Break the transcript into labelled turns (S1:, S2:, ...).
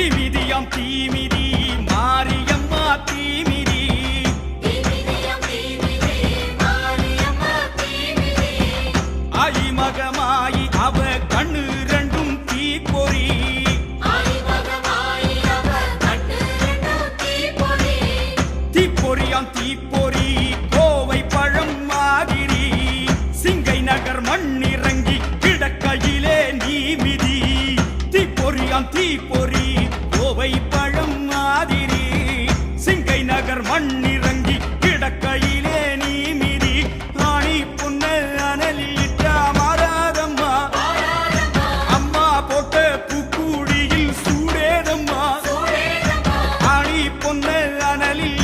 S1: தீமிதியாம் தீமிதி. மாரியம்மா தீமிதி. ஆயிமகமாயி அவ கண்ணு ரெண்டும் தீப்பொறி. தீப்பொறியாம் தீப்பொறி கோவை பழம் மாதிரி சிங்கை நகர் மண்ணிறங்கி கிடக்கையிலே நீமிதி. தீப்பொறியாம் தீப்பொறி. கோவை பழம் மாதிரி. சிங்கை நகர் மண்ணிறங்கி கிடக்கையிலே நீ மிதி. ஆணி புண்ண அனலில் இட்டா மாறாதம்மா. அம்மா போட்ட பூக்கூடியில் சூடேதம்மா. ஆணி பொன்ன அனலில்